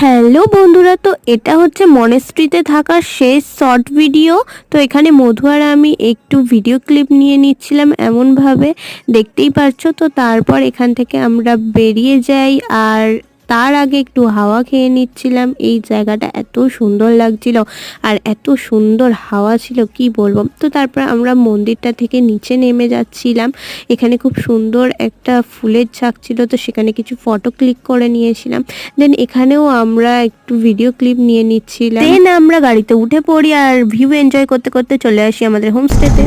Hello বন্ধুরা, তো এটা হচ্ছে মনেস্ট্রিতে থাকা শেষ শর্ট ভিডিও। তো এখানে মধু আর আমি একটু ভিডিও ক্লিপ নিয়ে নিচ্ছিলাম এমনভাবে। দেখতেই পারছ, তো তারপর এখান থেকে আমরা বেরিয়ে যাই। আর তার আগে একটু হাওয়া খেয়ে নিচ্ছিলাম। এই জায়গাটা এত সুন্দর লাগছিল আর এত সুন্দর হাওয়া ছিল, কি বলব? তো তারপর আমরা মন্দিরটা থেকে নিচে নেমে যাচ্ছিলাম। এখানে খুব সুন্দর একটা ফুলের ঝাঁক ছিল, তো সেখানে কিছু ফটো ক্লিক করে নিয়েছিলাম। দেন এখানেও আমরা একটু ভিডিও ক্লিপ নিয়ে নিচ্ছিলাম। দেন আমরা গাড়িতে উঠে পড়ি আর ভিউ এনজয় করতে করতে চলে আসি আমাদের হোমস্টেতে